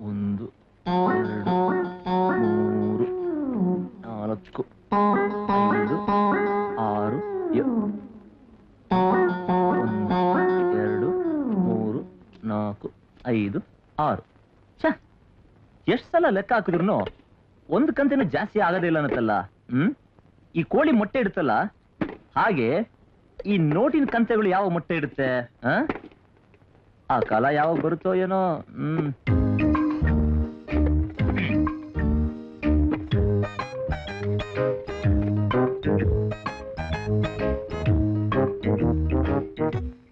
ಒಂದು, ಎರಡು, ಮೂರು, ನಾಲ್ಕು, ಐದು, ಆರು ಏ- ಒಂದು, ಎರಡು, ಮೂರು, ನಾಲ್ಕು, ಐದು, ಆರು. ಛ! ಎಷ್ಟು ಸಲ ಲೆಕ್ಕ ಹಾಕಿದ್ರು ಒಂದು ಕಂತಿನ ಜಾಸ್ತಿ ಆಗೋದಿಲ್ಲ ಅನ್ನತ್ತಲ್ಲ? ಹ್ಮ್? ಈ ಕೋಳಿ ಮೊಟ್ಟೆ ಇಡುತ್ತಲ್ಲ? ಹಾಗೆ ಈ ನೋಟಿನ ಕಂತೆಗಳು ಯಾವ ಮೊಟ್ಟೆ ಇಡುತ್ತೆ? ಆ? ಆ ಕಾಲ ಯಾವಾಗ ಬರುತ್ತೋ ಏನೋ ಹ್ಮ್.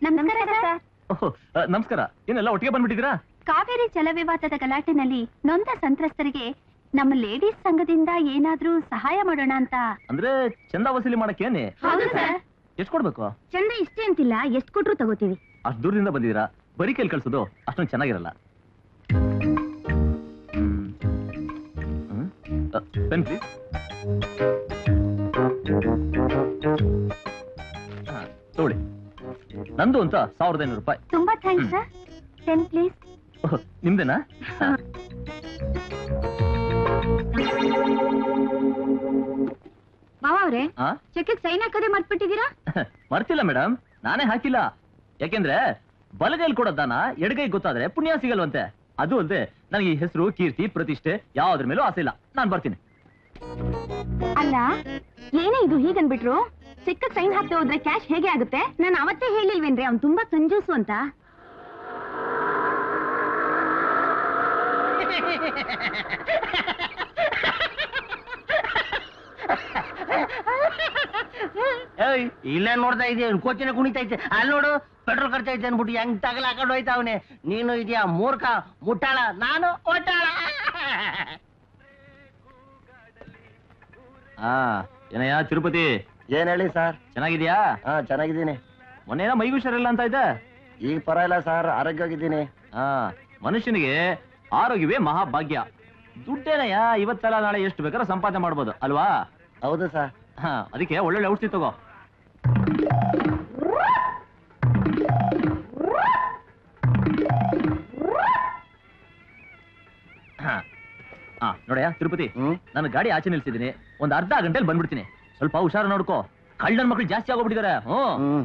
ನಮಸ್ಕಾರ ಸರ್. ಓಹ್, ಆ, ನಮಸ್ಕಾರ. ಏನೆಲ್ಲ ಒಟ್ಟಿಗೆ ಬಂದ್ಬಿಟ್ಟಿದ್ದೀರಾ? ಕಾವೇರಿ ಜಲವಿವಾದದ ಗಲಾಟೆನಲ್ಲಿ ನೊಂದ ಸಂತ್ರಸ್ತರಿಗೆ ನಮ್ಮ ಲೇಡೀಸ್ ಸಂಘದಿಂದ ಏನಾದ್ರೂ ಸಹಾಯ ಮಾಡೋಣ ಅಂತ. ಅಂದ್ರೆ ಚಂದ ವಸೂಲಿ ಮಾಡಕ್ಕೇನೆ ಹೌದು ಸರ್. ಎಷ್ಟು ಕೊಡ್ಬೇಕು? ಚಂದ ಇಷ್ಟೇ ಅಂತಿಲ್ಲ ಎಷ್ಟು ಕೊಟ್ರು ತಗೋತೀವಿ. ಅಷ್ಟು ದೂರದಿಂದ ಬಂದಿದ್ದೀರಾ? ಬರೀ ಕೈಲಿ ಕಳ್ಸೋದು ಅಷ್ಟೊಂದು ಚೆನ್ನಾಗಿರಲ್ಲ. ಪೆನ್ ಪ್ಲೀಸ್ ತಗೊಳ್ಳಿ. ನಂದು ಅಂತ ಸಾವಿರದ ಐನೂರು ರೂಪಾಯಿ. ತುಂಬಾ thanks sir ten please oh, ನಿಮ್ದೇನಾ. ಮಾವ ಅವ್ರೆ ಆ? ಚೆಕ್ಗೆ ಸೈನ್ ಹಾಕೋದೇ ಮರ್ತ್ಬಿಟ್ಟಿದ್ದೀರಾ? ಮರ್ತಿಲ್ಲ ಮೇಡಮ್ ನಾನೇ ಹಾಕಿಲ್ಲ. ಯಾಕೆಂದ್ರೆ ಬಲಗೈಲಿ ಕೊಡೋ ದಾನ ಎಡಗೈ ಗೊತ್ತಾದ್ರೆ ಪುಣ್ಯ ಸಿಗಲ್ವಂತೆ. ಅದು ಅಲ್ಲದೆ ನನಗೆ ಈ ಹೆಸರು ಕೀರ್ತಿ ಪ್ರತಿಷ್ಠೆ ಯಾವ್ದ್ರ ಮೇಲೂ ಆಸೆ ಇಲ್ಲ. ನಾನ್ ಬರ್ತೀನಿ. ಅಲ್ಲ ಏನೇ ಇದು ಹೀಗನ್ಬಿಟ್ರು ಚೆಕ್ ಸೈನ್ ಹಾಕ್ತಾ ಹೋದ್ರೆ ಕ್ಯಾಶ್ ಹೇಗೆ ಆಗುತ್ತೆ? ನಾನು ಅವತ್ತೇ ಹೇಳಿಲ್ವೇನ್ರಿ ಅವ್ನು ತುಂಬಾ ಕಂಜೂಸು ಅಂತ. ಏಯ್ ಇಲ್ಲೇ ನೋಡ್ತಾ ಇದೆಯಾ ಕೋಚಿನ ಕುಣಿತೈತೆ ಅಲ್ಲಿ ನೋಡು ಪೆಟ್ರೋಲ್ ಐತೆ ಅನ್ಬಿಟ್ಟು ಹೆಂಗ್ ತಗಲ ಹಾಕೊಂಡು ಹೋಯ್ತಾವನೆ ನೀನು ಇದೆಯಾ ಮೂರ್ಖ ಮುಟ್ಟಾಳ ನಾನು ಓಟಾಳ ಆ ಏನಯ್ಯ ತಿರುಪತಿ? ಏನ್ ಹೇಳಿ ಸರ್? ಚೆನ್ನಾಗಿದ್ಯಾ? ಹಾ ಚೆನ್ನಾಗಿದ್ದೀನಿ. ಮೊನ್ನೆ ಏನೋ ಮೈಗೂ ಹುಷಾರಿಲ್ಲ ಅಂತ ಇದೆ ಈಗ ಪರವಾಗಿಲ್ಲ ಸರ್ ಆರೋಗ್ಯವಾಗಿದ್ದೀನಿ. ಹಾ ಮನುಷ್ಯನಿಗೆ ಆರೋಗ್ಯವೇ ಮಹಾಭಾಗ್ಯ. ದುಡ್ಡೇನಯ್ಯ ಇವತ್ತೆಲ್ಲ ನಾಳೆ ಎಷ್ಟು ಬೇಕಾದ್ರೂ ಸಂಪಾದನೆ ಮಾಡ್ಬೋದು ಅಲ್ವಾ? ಹೌದು ಸರ್. ಹಾ ಅದಕ್ಕೆ ಒಳ್ಳೊಳ್ಳೆ ಔಷಧಿ ತಗೋ. ಹಾ ನೋಡಯ್ಯ ತಿರುಪತಿ. ಹ್ಮ್? ನಾನು ಗಾಡಿ ಆಚೆ ನಿಲ್ಸಿದ್ದೀನಿ. ಒಂದ್ ಅರ್ಧ ಗಂಟೆಲಿ ಬಂದ್ಬಿಡ್ತೀನಿ. ಸ್ವಲ್ಪ ಹುಷಾರು ನೋಡ್ಕೋ. ಕಳ್ಳನ್ ಮಕ್ಳು ಜಾಸ್ತಿ ಆಗೋಗ್ಬಿಟ್ಟಿದ್ದಾರೆ ಹ್ಮ್ ಹ್ಮ್.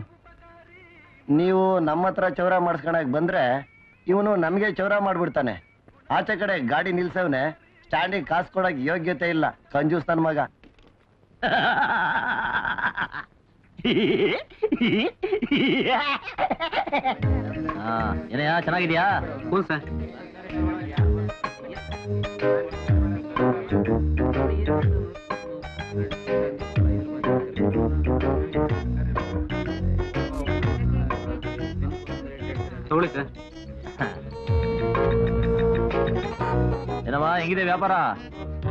ನೀವು ನಮ್ಮ ಹತ್ರ ಚೌರ ಮಾಡಿಸ್ಕೊಳಕ್ ಬಂದ್ರೆ ಇವನು ನಮಗೆ ಚೌರ ಮಾಡ್ಬಿಡ್ತಾನೆ. ಆಚೆ ಕಡೆ ಗಾಡಿ ನಿಲ್ಸವ್ನೆ ಸ್ಟ್ಯಾಂಡಿಂಗ್ ಕಾಸು ಕೊಡಕ್ ಯೋಗ್ಯತೆ ಇಲ್ಲ. ಕಂಜೂಸ್ ತನ್ ಮಗ. ಹಾ ಏನಯ್ಯ ಚೆನ್ನಾಗಿದ್ಯಾ? ಹ್ಞೂ ಸರ್. ಹೆಂಗಿದೆ ವ್ಯಾಪಾರ?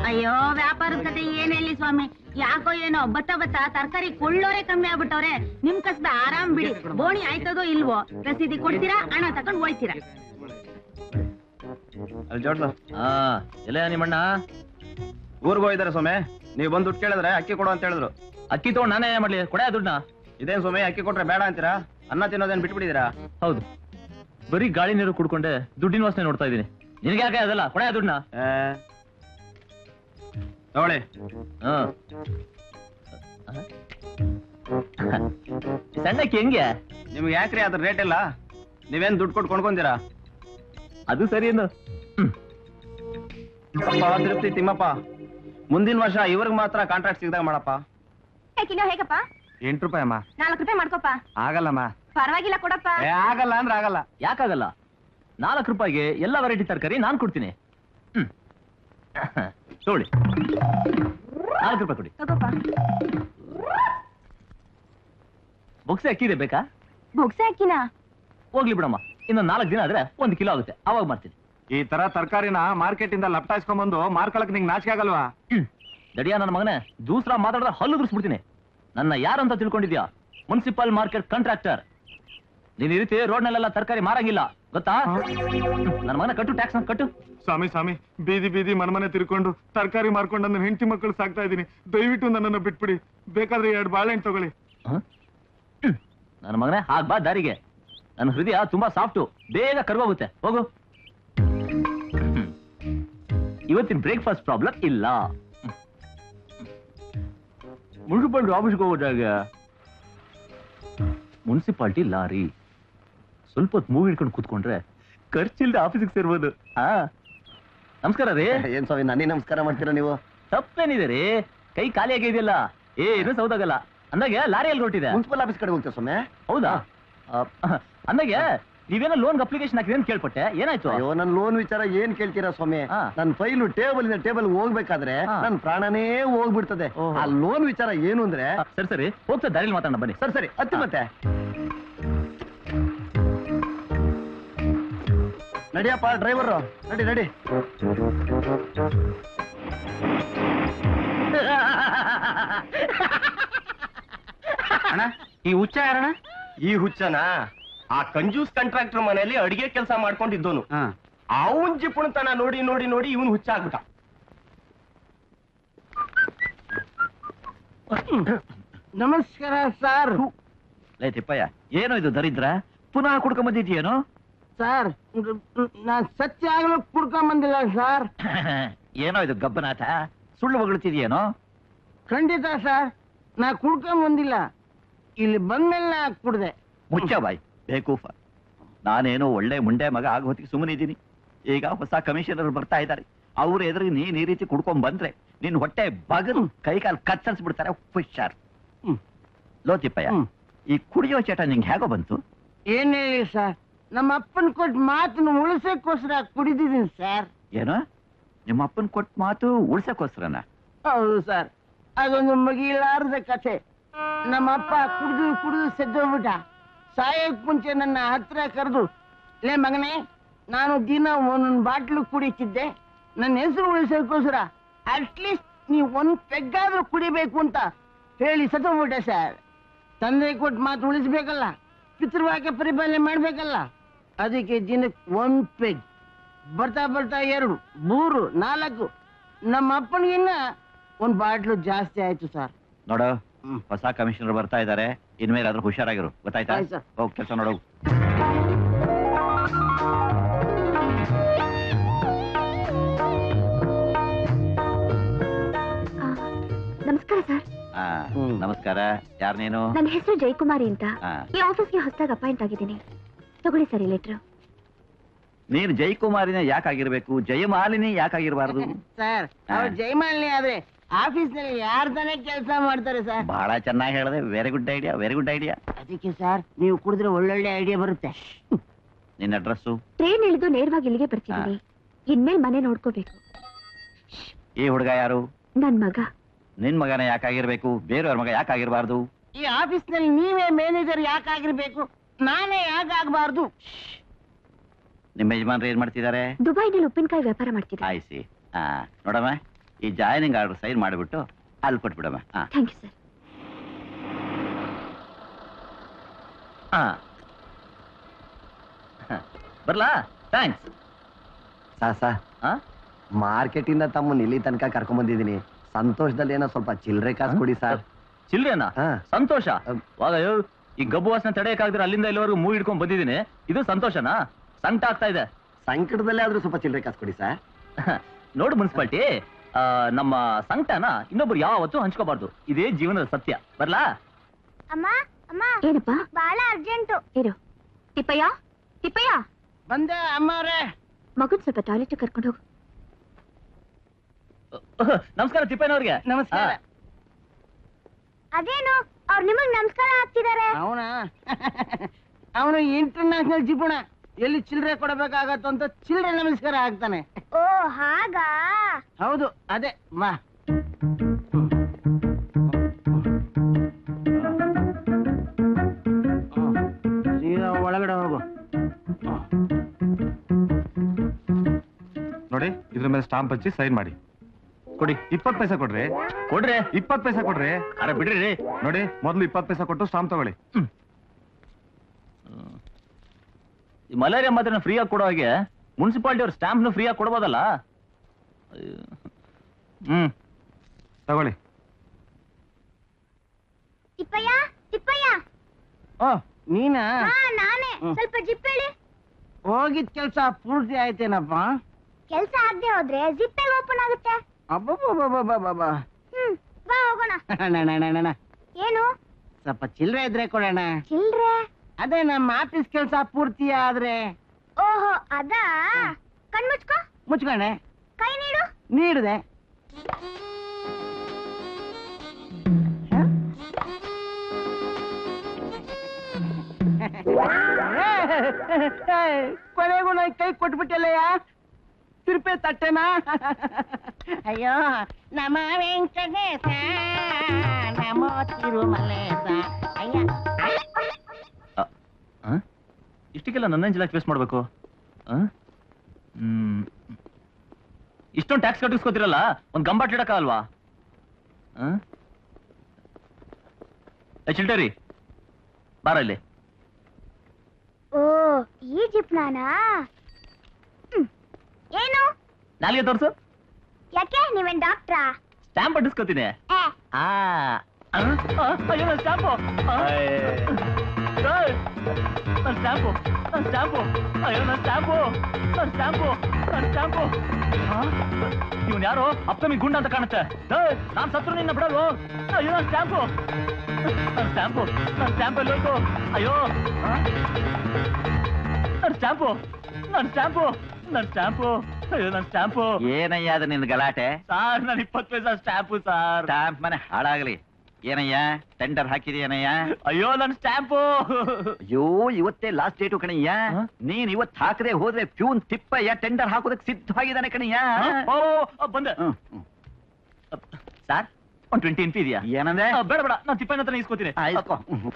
ಅಯ್ಯೋ ವ್ಯಾಪಾರದ ಕತೆ ಏನ್ ಹೇಳಿ ಸ್ವಾಮಿ? ಯಾಕೋ ಏನೋ ಬತ್ತ ಬತ್ತ ತರಕಾರಿ ಕೊಳ್ಳೋರೆ ಕಮ್ಮಿ ಆಗ್ಬಿಟ್ಟವ್ರೆ. ನಿಮ್ ಕಸದ ಆರಾಮ್ ಬಿಡಿ. ಬೋಣಿ ಆಯ್ತದೋ ಇಲ್ವೋ? ರಸೀದಿ ಕೊಡ್ತೀರಾ? ಹಣ ತಕೊಂಡ್ ಹೋಯ್ತೀರಾ ಅಲ್ಲಿ ಜೋಡ್ಸು ಹಾ ಎಲ್ಲ ನಿಮ್ಮಣ್ಣ? ಊರ್ಗ್ ಹೋಗಿದಾರೆ ಸೊಮೆ ನೀವು ಬಂದು ದುಡ್ಡು ಕೇಳಿದ್ರೆ ಅಕ್ಕಿ ಕೊಡು ಅಂತ ಹೇಳಿದ್ರು. ಅಕ್ಕಿ ತಗೊಂಡು ನಾನೇ ಏನ್ ಮಾಡ್ಲಿ? ಕೊಡ ದುಡ್ಡನ್ನ? ಇದೇನ್ ಸೊಮೆ ಅಕ್ಕಿ ಕೊಟ್ರೆ ಬೇಡ ಅಂತೀರಾ? ಅನ್ನ ತಿನ್ನೋದೇನ್ ಬಿಟ್ಬಿಡಿದಿರಾ ಹೌದು. ಬರೀ ಗಾಳಿ ನೀರು ಕುಡ್ಕೊಂಡೆ ದುಡ್ಡಿನ ವಾಸನೆ ನೋಡ್ತಾ ಇದ್ದೀನಿ. ನಿನಗೆ ಯಾಕೆ ಅದಲ್ಲ? ಕೊಡ ದುಡ್ಡನ್ನ? ತಗೊಳ್ಳಿ. ಹಾ. ಸಣ್ಣಕ್ಕೆ ಹೆಂಗೆ? ನಿಮ್ಗೆ ಯಾಕ್ರಿ ಅದ್ರ ರೇಟ್ ಇಲ್ಲ? ನೀವೇನ್ ದುಡ್ಡು ಕೊಟ್ಟು ಕೊಂಡ್ಕೊಂತೀರಾ? ಅದು ಸರಿ ಏನು. ತಿರುಪ್ತಿ ತಿಮ್ಮಪ್ಪ. ಮುಂದಿನ ವರ್ಷ ಇವ್ರಿಗೆ ಮಾತ್ರ ಕಾಂಟ್ರಾಕ್ಟ್ ಸಿಗ್ದಾಗ ಮಾಡಪ್ಪ. ಕಿಲೋ ಹೇಗಪ್ಪ? ಎಂಟು ರೂಪಾಯಿ ಅಮ್ಮ ನಾಲ್ಕು ರೂಪಾಯಿ ಮಾಡ್ಕೋಪ ಆಗಲ್ಲಮ್ಮ. ಪರವಾಗಿಲ್ಲ ಕೊಡಪ್ಪ. ಏ ಆಗಲ್ಲ ಅಂದ್ರೆ ಆಗಲ್ಲ. ಯಾಕಾಗಲ್ಲ? ನಾಲ್ಕು ರೂಪಾಯಿಗೆ ಎಲ್ಲ ವೆರೈಟಿ ತರಕಾರಿ ನಾನು ಕೊಡ್ತೀನಿ. ಹ್ಮ್. ತಗೊಳ್ಳಿ ನಾಲ್ಕು ರೂಪಾಯಿ ಕೊಡಿ. ತಗೋಪ ಬೊಕ್ಸೆ ಅಕ್ಕಿ ಇದೆ ಬೇಕಾ? ಬೊಗ್ಸೆ ಅಕ್ಕಿನ? ಹೋಗ್ಲಿ ಬಿಡಮ್ಮ. ಇನ್ನೊಂದು ನಾಲ್ಕು ದಿನ ಆದ್ರೆ ಒಂದು ಕಿಲೋ ಆಗುತ್ತೆ. ಅವಾಗ ಮಾಡ್ತೀನಿ. ಈ ತರ ತರಕಾರಿನ ಮಾರ್ಕೆಟ್ ಇಂದ ಲಪ್ಟಾಯಿಸ್ಕೊಂಡ್ಬಂದು ಮಾರ್ಕೊಳಕ್ ನಿಂಗೆ ನಾಚಿಕೆ ಆಗಲ್ವಾ? ಹ್ಮ್. ದಡಿಯ ನನ್ನ ಮಗನೇ ದೂಸ್ರ ಮಾತಾಡಿದ್ರೆ ಹಲ್ಲು ಬಿಡ್ತೀನಿ ನನ್ನ ಯಾರಂತ ತಿಳ್ಕೊಂಡಿದ್ಯಾ? Municipal market contractor. ನೀನ್ ಈ ರೀತಿ ರೋಡ್ನಲ್ಲೆಲ್ಲ ತರಕಾರಿ ಮಾರಂಗಿಲ್ಲ. ಗೊತ್ತಾ. ನನ್ನ ಮನೆ ಕಟ್ಟು ಟ್ಯಾಕ್ಸ್ ಕಟ್ಟು. ಸ್ವಾಮಿ ಸ್ವಾಮಿ ಬೀದಿ ಬೀದಿ ಮನೆ ತಿರ್ಕೊಂಡು ತರಕಾರಿ ಮಾರ್ಕೊಂಡು ನನ್ನ ಹೆಂಡತಿ ಮಕ್ಕಳು ಸಾಕ್ತಾ ಇದ್ದೀನಿ. ದಯವಿಟ್ಟು ನನ್ನನ್ನು ಬಿಟ್ಬಿಡಿ. ಬೇಕಾದ್ರೆ ಎರಡು ಬಾಳೆಹಣ್ಣು ತಗೊಳ್ಳಿ. ನನ್ನ ಮಗನೇ ಹಾಗ್ ಬಾ ದಾರಿಗೆ. ನನ್ನ ಹೃದಯ ತುಂಬಾ ಸಾಫ್ಟು. ಬೇಗ ಕರ್ಗೋಗುತ್ತೆ. ಹೋಗು. ಇವತ್ತಿನ ಬ್ರೇಕ್ಫಾಸ್ಟ್ ಪ್ರಾಬ್ಲಮ್ ಇಲ್ಲ. ಮುನ್ಸಿಪಾಲ್ಟಿ ಆಫೀಸ್ಗೆ ಹೋಗೋದಾಗ ಮುನ್ಸಿಪಾಲ್ಟಿ ಲಾರಿ. ಸ್ವಲ್ಪ ಹೊತ್ತು ಮೂವಿ ಹಿಡ್ಕೊಂಡು ಕೂತ್ಕೊಂಡ್ರೆ ಖರ್ಚಿಲ್ದೆ ಆಫೀಸಿಗೆ ಸೇರ್ಬೋದು. ಹಾ ನಮಸ್ಕಾರ ರೀ. ಏನ್ ಸ್ವಾಮಿ ನಾನೇ ನಮಸ್ಕಾರ ಮಾಡ್ತೀರಾ ನೀವು? ತಪ್ಪೇನಿದೆ ರೀ. ಕೈ ಖಾಲಿ ಆಗಿದೆಯಲ್ಲ ಏನು ಸೌದಾಗಲ್ಲ. ಅಂದಾಗೆ ಲಾರಿ ಎಲ್ಲಿ ಹೊರಟಿದೆ ಮುನ್ಸಿಪಲ್ ಆಫೀಸ್ ಕಡೆ ಹೋಗ್ತೀರಾ ಸ್ವಾಮಿ? ಹೌದಾ? ಆ, ಅಂದಾಗೆ ನೀವೇನೋ ಲೋನ್ ಅಪ್ಲಿಕೇಶನ್ ಹಾಕಿದೆ ಅಂತ ಕೇಳ್ಪಟ್ಟೆ. ಏನಾಯ್ತು? ಅಯ್ಯೋ ನನ್ನ ಲೋನ್ ವಿಚಾರ ಏನ್ ಕೇಳ್ತೀರಾ ಸ್ವಾಮಿ? ನನ್ನ ನನ್ ಫೈಲು ಟೇಬಲ್ ಇಂದ ಟೇಬಲ್ ಹೋಗ್ಬೇಕಾದ್ರೆ ನನ್ನ ನನ್ ಪ್ರಾಣನೇ ಹೋಗ್ಬಿಡ್ತದೆ. ಓಹೋ. ಆ ಲೋನ್ ವಿಚಾರ ಏನು ಅಂದ್ರೆ ಆ, ಸರಿ ಸರಿ. ಹೋಗ್ತಾ ದಾರಿಲಿ ಮಾತಾಡೋಣ ಬನ್ನಿ. ಸರಿ ಸರಿ ಹತ್ತಿ ಮತ್ತೆ. ನಡಿಯಪ್ಪ ಡ್ರೈವರ್ ನಡಿ ನಡಿ. ಅಣ್ಣ ಈ ಹುಚ್ಚ ಯಾರಣ್ಣ? ಈ ಹುಚ್ಚನ ಆ ಕಂಜೂಸ್ ಕಾಂಟ್ರಾಕ್ಟರ್ ಮನೆಯಲ್ಲಿ ಅಡಿಗೆ ಕೆಲಸ ಮಾಡ್ಕೊಂಡಿದ್ದೋನು ಅವನ್ ಜಿಪುಣತನ ನೋಡಿ ನೋಡಿ ನೋಡಿ ಇವನು ಹುಚ್ಚ ಆಗ್ಬಿಟ್ಟ. ನಮಸ್ಕಾರ ಸರ್ ಲೇ ಏನು ಏನೋ ಇದು ದರಿದ್ರ? ಪುನಃ ಕುಡ್ಕೊಂಡ್ ಬಂದಿದ್ಯೇನೋ ಸರ್ ನಾನ್ ಸತ್ಯ ಆಗಲು ಕುಡ್ಕೊಂಡ್ ಬಂದಿಲ್ಲ ಸರ್. ಏನೋ ಇದು ಗಬ್ಬನಾಟ? ಸುಳ್ಳು ಹೊಗಳ್ತಿದ್ಯೇನೋ? ಖಂಡಿತ ಸರ್ ನಾ ಕುಡ್ಕೊಂಡ್ ಬಂದಿಲ್ಲ. ಇಲ್ಲಿ ಬಂದ್ಮೇಲೆ ನಾ ಕುಡ್ದೆ. ಮುಚ್ಚ ಬಾಯ್ ಬೇಕೂಫ. ನಾನೇನೋ ಒಳ್ಳೆ ಮುಂಡೆ ಮಗ ಆಗ ಹೊತ್ತಿಗೆ ಸುಮ್ಮನಿದ್ದೀನಿ ಈಗ ಹೊಸ ಕಮಿಷನರ್ ಬರ್ತಾ ಇದ್ದಾರೆ ಅವ್ರ ಎದುರಿಗೆ ನೀನ್ ಈ ರೀತಿ ಕುಡ್ಕೊಂಡ್ ಬಂದ್ರೆ ನಿನ್ ಹೊಟ್ಟೆ ಬಗದು ಕೈಕಾಲು ಕತ್ತರಿಸ್ಬಿಡ್ತಾರೆ. ಹುಷಾರ್ ಹ್ಮ್. ಲೋತಿಪ್ಪಯ್ಯ ಈ ಕುಡಿಯೋ ಚಟ ನಿಂಗೆ ಹೇಗೋ ಬಂತು? ಏನ್ ಹೇಳಿ ಸರ್? ನಮ್ಮ ಅಪ್ಪನ್ ಕೊಟ್ಟ ಮಾತನ್ನು ಉಳಿಸಕ್ಕೋಸ್ಕರ ಕುಡಿದಿದ್ದೀನಿ ಸರ್. ಏನ? ನಿಮ್ಮ ಅಪ್ಪನ್ ಕೊಟ್ಟ ಮಾತು ಉಳ್ಸಕ್ಕೋಸ್ಕರನ? ಹೌದು ಸರ್. ಅದೊಂದು ಮುಗಿಲಾರದ ಕಥೆ. ನಮ್ಮ ಅಪ್ಪ ಕುಡಿದು ಕುಡಿದು ಸೆದ್ದೋಗ್ಬಿಟ್ಟ. ಸಾಯಕ್ ಮುಂಚೆ ನನ್ನ ಹತ್ರ ಕರೆದು ಲೇ ಮಗನೇ ನಾನು ದಿನ ಒಂದೊಂದು ಬಾಟ್ಲು ಕುಡಿತಿದ್ದೆ. ನನ್ನ ಹೆಸರು ಉಳಿಸೋಕ್ಕೋಸ್ಕರ ಅಟ್ಲೀಸ್ಟ್ ನೀವು ಒಂದ್ ಪೆಗ್ಗಾದ್ರೂ ಕುಡಿಬೇಕು ಅಂತ ಹೇಳಿ ಸತ್ತೋಗ್ಬಿಟ್ಟೆ ಸರ್. ತಂದೆ ಕೊಟ್ಟು ಮಾತು ಉಳಿಸ್ಬೇಕಲ್ಲ ಪಿತೃವಾಕ್ಯ ಪರಿಪಾಲನೆ ಮಾಡ್ಬೇಕಲ್ಲ. ಅದಕ್ಕೆ ದಿನಕ್ಕೆ ಒಂದ್ ಪೆಗ್ ಬರ್ತಾ ಬರ್ತಾ ಎರಡು ಮೂರು ನಾಲ್ಕು. ನಮ್ಮ ಅಪ್ಪನಿಗಿನ್ನ ಒಂದ್ ಬಾಟ್ಲು ಜಾಸ್ತಿ ಆಯ್ತು ಸರ್. ನೋಡು. ಹೊಸ ಕಮಿಷನರ್ ಬರ್ತಾ ಇದ್ದಾರೆ. ಇನ್ಮೇಲಾದ್ರೂ ಹುಷಾರಾಗಿರು. ಗೊತ್ತಾಯ್ತಾ? ಆಯ್ತು ಸರ್. ಹೋಗ್ ಕೆಲಸ ನೋಡು. ನಮಸ್ಕಾರ ಸರ್. ಆ, ಹ್ಮ್. ನಮಸ್ಕಾರ. ಯಾರ್ ನೀನು? ನನ್ನ ಹೆಸರು ಜಯಕುಮಾರಿ ಅಂತ. ಆ. ಈ ಆಫೀಸ್ಗೆ ಹೊಸದಾಗಿ ಅಪಾಯಿಂಟ್ ಆಗಿದ್ದೀನಿ. ತಗೊಳ್ಳಿ ಸರ್ ಈ ಲೆಟ್ರು ನೀನು ಜೈಕುಮಾರಿನ ಯಾಕಾಗಿರ್ಬೇಕು? ಜಯಮಾಲಿನಿ ಯಾಕಾಗಿರ್ಬಾರ್ದು? ಸರ್. ಅವ್ರು ಜೈಮಾಲಿನಿ ಆದ್ರೆ ಆಫೀಸ್ನಲ್ಲಿ ಯಾರ್ ತಾನೇ ಕೆಲಸ ಮಾಡ್ತಾರೆ ಸರ್? ಬಹಳ ಚೆನ್ನಾಗಿ ಹೇಳಿದೆ. Very good idea very good idea ಅದಕ್ಕೆ ಸರ್ ನೀವು ಕುಡಿದ್ರೆ ಒಳ್ಳೊಳ್ಳೆ ಐಡಿಯಾ ಬರುತ್ತೆ. ನಿನ್ನ ಅಡ್ರೆಸ್ಸು ಟ್ರೈನ್ ಇಳಿದು ನೇರವಾಗಿ ಇಲ್ಲಿಗೆ ಬರ್ತೀನಿ ಇನ್ಮೇಲೆ ಮನೆ ನೋಡ್ಕೋಬೇಕು. ಈ ಹುಡುಗ ಯಾರು? ನನ್ ಮಗ. ನಿನ್ ಮಗನ ಯಾಕಾಗಿರ್ಬೇಕು? ಬೇರೆಯವ್ರ ಮಗ ಯಾಕಾಗಿರ್ಬಾರ್ದು? ಈ ಆಫೀಸ್ನಲ್ಲಿ ನೀವೇ ಮ್ಯಾನೇಜರ್ ಯಾಕಾಗಿರ್ಬೇಕು? ನಾನೇ ಯಾಕಾಗಬಾರ್ದು ನಿಮ್ಮ ಯಜಮಾನ್ರು ಏನ್ ಮಾಡ್ತಿದ್ದಾರೆ? ದುಬೈನಲ್ಲಿ ಉಪ್ಪಿನಕಾಯಿ ವ್ಯಾಪಾರ ಮಾಡ್ತಿದ್ದೆ ಆಯ್ಸಿ ಹಾ ನೋಡಮ್ಮ ಈ ಜಾಯಿನಿಂಗ್ ಆರ್ಡರ್ ಸೈನ್ ಮಾಡಿಬಿಟ್ಟು ಅಲ್ಲಿ ಕೊಟ್ಬಿಡಮ್ಮ. ಹಾ ಥ್ಯಾಂಕ್ ಯು ಸರ್. ಹಾ ಬರ್ಲಾ? ಥ್ಯಾಂಕ್ಸ್. ಸಾ ಸಾ ಹಾ ಮಾರ್ಕೆಟ್ ಇಂದ ತಮ್ಮನ್ನ ಇಲ್ಲಿ ತನಕ ಕರ್ಕೊಂಡ್ ಬಂದಿದ್ದೀನಿ. ಸಂತೋಷದಲ್ಲಿ ಏನೋ ಸ್ವಲ್ಪ ಚಿಲ್ರೆ ಕಾಸು ಕೊಡಿ ಸರ್. ಚಿಲ್ರೇನಾ ಹಾ. ಸಂತೋಷ. ವಾಗ ಈ ಗಬ್ಬು ವಾಸನೆ ತಡೆಯಕ್ಕಾಗದ್ರೆ ಅಲ್ಲಿಂದ ಇಲ್ಲಿವರೆಗೂ ಮೂವ್ ಹಿಡ್ಕೊಂಡ್ ಬಂದಿದ್ದೀನಿ. ಇದು ಸಂತೋಷನಾ? ಸಂಕಟ ಆಗ್ತಾ ಇದೆ. ಸಂಕಟದಲ್ಲೇ ಆದ್ರೂ ಸ್ವಲ್ಪ ಚಿಲ್ಲರೆ ಕಾಸು ಕೊಡಿ ಸರ್. ನೋಡು ಮುನ್ಸಿಪಾಲ್ಟಿ ನಮ್ಮ ಸಂಕಟನ ಇನ್ನೊಬ್ರು ಯಾವತ್ತೂ ಹಂಚ್ಕೋಬಾರ್ದು. ಇದೇ ಜೀವನದ ಸತ್ಯ. ಬರ್ಲಾ? ಅಮ್ಮ ಅಮ್ಮ. ಏನಪ್ಪ? ಬಹಳ ಅರ್ಜೆಂಟು. ಇರು ತಿಪ್ಪಯ್ಯ? ತಿಪ್ಪಯ್ಯ? ಬಂದೆ ಅಮ್ಮವ್ರೆ. ಮಗನ್ ಸ್ವಲ್ಪ ಟಾಯ್ಲೆಟ್ ಕರ್ಕೊಂಡು ಹೋಗು. ನಮಸ್ಕಾರ ತಿಪ್ಪಯ್ಯನವ್ರಿಗೆ. ನಮಸ್ಕಾರ. ಅದೇನು? ಅವ್ರು ನಿಮಗ್ ನಮಸ್ಕಾರ ಹಾಕ್ತಿದ್ದಾರೆ ಅವನ? ಅವನು ಇಂಟರ್ನ್ಯಾಷನಲ್ ಜಿಪುಣ. ಎಲ್ಲಿ ಚಿಲ್ಲರೆ ಕೊಡಬೇಕಾಗತ್ತೋ ಅಂತ ಚಿಲ್ಲರೆ ನಮಸ್ಕಾರ ಆಗ್ತಾನೆ ಓ ಹಾಗಾ? ಹೌದು ಅದೇ. ಮಾ ಸೀದಾ ಒಳಗಡೆ ಹೋಗು. ನೋಡಿ ಇದ್ರ ಮೇಲೆ ಸ್ಟಾಂಪ್ ಹಚ್ಚಿ ಸೈನ್ ಮಾಡಿ. ಕೊಡಿ. ಇಪ್ಪತ್ ಪೈಸೆ ಕೊಡ್ರಿ. ಕೊಡ್ರಿ. ಇಪ್ಪತ್ ಪೈಸೆ ಕೊಡ್ರಿ. ಅರೆ ಬಿಡ್ರಿ ನೋಡಿ ಮೊದಲು ಇಪ್ಪತ್ ಪೈಸೆ ಕೊಟ್ಟು ಸ್ಟಾಂಪ್ ತಗೊಳ್ಳಿ. ಈ ಮಲೇರಿಯಾ ಮಾತ್ರ ಫ್ರೀ ಆಗಿ ಕೊಡೋ ಹಾಗೆ ಮುನ್ಸಿಪಾಲಿಟಿ ಅವ್ರ ಸ್ಟಾಂಪ್ನು ಫ್ರೀ ಆಗಿ ಕೊಡ್ಬೋದಲ್ಲ? ಹ್ಮ್. ತಗೊಳ್ಳಿ. ತಿಪ್ಪಯ್ಯ ತಿಪ್ಪಯ್ಯ. ಓ ನೀನಾ? ನಾನೇ. ಸ್ವಲ್ಪ ಜಿಪ್ ಹೇಳಿ. ಹೋಗಿದ್ ಕೆಲ್ಸ ಪೂರ್ತಿ ಆಯ್ತೇನಪ್ಪ? ಕೆಲ್ಸ ಆಗದೆ ಹೋದ್ರೆ ಜಿಪ್ಪೆ ಓಪನ್ ಆಗುತ್ತೆ. ಅಬ್ಬಬ್ಬಬ್ಬಬ್ಬಬ್ಬಬ್ಬ. ಹ್ಮ್ ಬಾ ಹೋಗೋಣ ಅಣ್ಣ. ಏನು ಸ್ವಲ್ಪ ಚಿಲ್ರೆ ಇದ್ರೆ ಕೊಡೋಣ ಚಿಲ್ರೆ ಅದೇ ನಮ್ಮ ಆಫೀಸ್ ಕೆಲಸ ಪೂರ್ತಿ ಆದ್ರೆ ಓಹೋ ಅದಾ ಕಣ್ಮುಚ್ಕೋ ಮುಚ್ಕೊಂಡೆ ಕೈ ನೀಡು ನೀಡಿದೆ ಕೊನೆಗೂ ನಾ ಕೈ ಕೊಟ್ಬಿಟ್ಟಲ್ಲಯ್ಯ ತಿರುಪೆ ತಟ್ಟೆನಾ? ಅಯ್ಯೋ ನಮ ವೆಂಕಟೇಶ ನಮೋ ತಿರುಮಲೇಶ. ಅಯ್ಯ. ಇಷ್ಟಕ್ಕೆಲ್ಲ ನನ್ನ ಜಿಲ್ಲಾಕ್ ಫೇಸ್ ಮಾಡ್ಬೇಕು? ಇಷ್ಟೊಂದು ಟ್ಯಾಕ್ಸ್ ಕಟ್ಟಿಸ್ಕೋತಿರಲ್ಲ? ಒಂದು ಗಂಬಾಟ್ ಇಡಕ್ಕಾಗಲ್ವಾ ಚಿಲ್ಟರಿ. ಬಾರ ಇಲ್ಲಿ. ಓ ಈ ಜಿಪ್ನಾನಾ. ಏನು ನಾಲ್ಗೆ ತೋರ್ಸು ಯಾಕೆ ನೀವೇನ್ ಡಾಕ್ಟ್ರಾ ಸ್ಟ್ಯಾಂಪ್ ಅಂಟಿಸ್ಕೋತೀನಿ ಏ ಆ ಆ, ಆ, ಅಯ್ಯೋ ನನ್ನ ಸ್ಟ್ಯಾಂಪು ನನ್ನ ಸ್ಟ್ಯಾಂಪು ನನ್ನ ಸ್ಟ್ಯಾಂಪು ಅಯ್ಯೋ ನನ್ನ ಸ್ಟ್ಯಾಂಪು ನನ್ನ ಸ್ಟ್ಯಾಂಪು ನನ್ನ ಸ್ಟ್ಯಾಂಪು ಇವನ್ ಯಾರು ಅಪ್ಕಮಿಂಗ್ ಗುಂಡ ಅಂತ ಕಾಣುತ್ತೆ ಏಯ್, ನಾನ್ ಸತ್ರು ನಿನ್ನ ಬಿಡಲ್ವೋ ಅಯ್ಯೋ ನನ್ನ ಸ್ಟ್ಯಾಂಪು ನನ್ನ ಸ್ಟ್ಯಾಂಪು ನನ್ನ ಸ್ಟ್ಯಾಂಪ್ ಎಲ್ಲೋಯ್ತು ಅಯ್ಯೋ? ನನ್ನ ಸ್ಟ್ಯಾಂಪು ನನ್ನ ಸ್ಟ್ಯಾಂಪು ನನ್ನ ಸ್ಟ್ಯಾಂಪು. ಅಯ್ಯೋ ನನ್ನ ಸ್ಟ್ಯಾಂಪು. ಏನಯ್ಯ ಅದು ನಿನ್ ಗಲಾಟೆ? ಸಾರ್ ನನ್ ಇಪ್ಪತ್ತು ಪೈಸಾ ಸ್ಟ್ಯಾಂಪು ಸಾರ್. ಸ್ಟಾಂಪ್ ಮನೆ ಹಾಳಾಗ್ಲಿ. ಏನಯ್ಯ ಟೆಂಡರ್ ಹಾಕಿದೀಯನಯ್ಯ ಅಯ್ಯೋ ನನ್ ಸ್ಟ್ಯಾಂಪು. ಅಯ್ಯೋ ಇವತ್ತೇ ಲಾಸ್ಟ್ ಡೇಟು ಕಣಯ್ಯ? ನೀನ್ ಇವತ್ ಹಾಕದೆ ಹೋದ್ರೆ ಪ್ಯೂನ್ ತಿಪ್ಪಯ್ಯ ಟೆಂಡರ್ ಹಾಕೋದಕ್ಕೆ ಸಿದ್ಧವಾಗಿದ್ದಾನೆ ಕಣಯ್ಯ. ಓ ಓ, ಬಂದೆ. ಹ್ಮ್, ಹ್ಮ್. ಸಾರ್ ಒಂದ್ ಟ್ವೆಂಟಿ ಎನ್ ಪಿ ಇದೆಯಾ? ಏನಂದೆ? ಬೇಡ ಬೇಡ ನಾನು ತಿಪ್ಪನ ಹತ್ರ ಇಸ್ಕೋತೀನಿ.